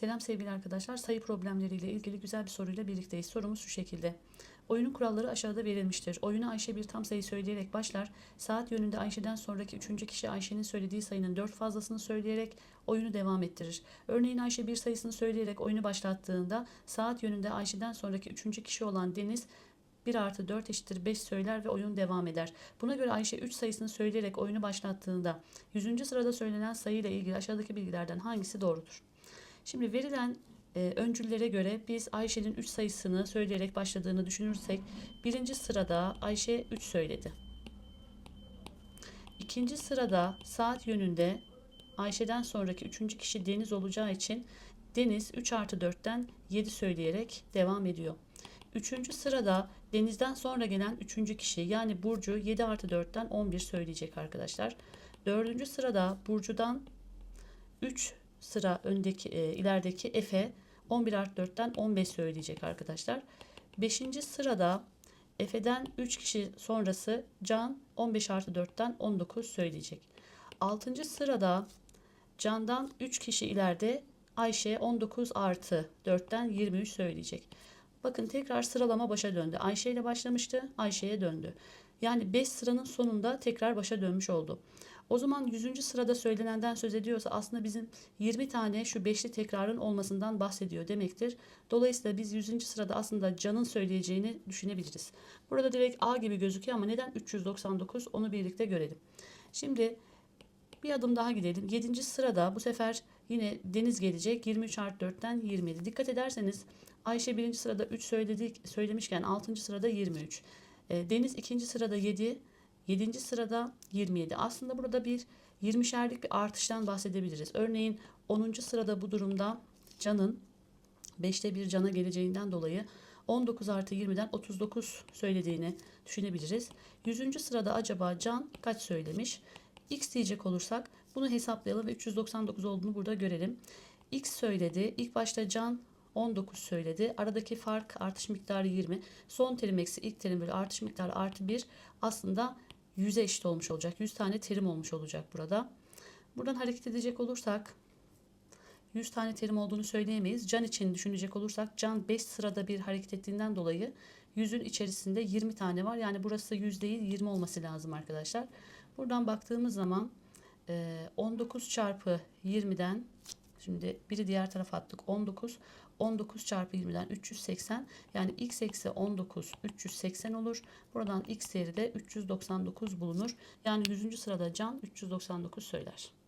Selam sevgili arkadaşlar. Sayı problemleriyle ilgili güzel bir soruyla birlikteyiz. Sorumuz şu şekilde. Oyunun kuralları aşağıda verilmiştir. Oyuna Ayşe bir tam sayı söyleyerek başlar. Saat yönünde Ayşe'den sonraki üçüncü kişi Ayşe'nin söylediği sayının dört fazlasını söyleyerek oyunu devam ettirir. Örneğin Ayşe bir sayısını söyleyerek oyunu başlattığında saat yönünde Ayşe'den sonraki üçüncü kişi olan Deniz 1 artı 4 eşittir 5 söyler ve oyun devam eder. Buna göre Ayşe 3 sayısını söyleyerek oyunu başlattığında 100. sırada söylenen sayıyla ilgili aşağıdaki bilgilerden hangisi doğrudur? Şimdi verilen e, öncüllere göre biz Ayşe'nin 3 sayısını söyleyerek başladığını düşünürsek birinci sırada Ayşe 3 söyledi. İkinci sırada saat yönünde Ayşe'den sonraki üçüncü kişi Deniz olacağı için Deniz 3 artı 4'ten 7 söyleyerek devam ediyor. Üçüncü sırada Deniz'den sonra gelen üçüncü kişi yani Burcu 7 artı 4'ten 11 söyleyecek arkadaşlar. Dördüncü sırada Burcu'dan 3 sıra öndeki e, ilerideki Efe 11 artı 4'ten 15 söyleyecek arkadaşlar. Beşinci sırada Efe'den 3 kişi sonrası Can 15 artı 4'ten 19 söyleyecek. Altıncı sırada Can'dan 3 kişi ileride Ayşe 19 artı 4'ten 23 söyleyecek. Bakın tekrar sıralama başa döndü. Ayşe ile başlamıştı, Ayşe'ye döndü. Yani 5 sıranın sonunda tekrar başa dönmüş oldu. O zaman 100. sırada söylenenden söz ediyorsa aslında bizim 20 tane şu beşli tekrarın olmasından bahsediyor demektir. Dolayısıyla biz 100. sırada aslında Can'ın söyleyeceğini düşünebiliriz. Burada direkt A gibi gözüküyor ama neden 399 onu birlikte görelim. Şimdi bir adım daha gidelim. 7. sırada bu sefer yine Deniz gelecek. 23 artı 4'ten 27. Dikkat ederseniz Ayşe 1. sırada 3 söyledik, söylemişken 6. sırada 23. E, Deniz 2. sırada 7. 7. sırada 27. Aslında burada bir 20'şerlik bir artıştan bahsedebiliriz. Örneğin 10. sırada bu durumda Can'ın 5'te bir Can'a geleceğinden dolayı 19 artı 20'den 39 söylediğini düşünebiliriz. 100. sırada acaba Can kaç söylemiş? X diyecek olursak bunu hesaplayalım ve 399 olduğunu burada görelim. X söyledi. İlk başta Can 19 söyledi. Aradaki fark artış miktarı 20. Son terim eksi ilk terim bölü artış miktarı artı 1 aslında 100'e eşit olmuş olacak. 100 tane terim olmuş olacak burada. Buradan hareket edecek olursak 100 tane terim olduğunu söyleyemeyiz. Can için düşünecek olursak can 5 sırada bir hareket ettiğinden dolayı 100'ün içerisinde 20 tane var. Yani burası 100 değil 20 olması lazım arkadaşlar. Buradan baktığımız zaman 19 çarpı 20'den Şimdi biri diğer tarafa attık 19. 19 çarpı 20'den 380 yani x eksi 19 380 olur. Buradan x değeri de 399 bulunur. Yani 100. sırada Can 399 söyler.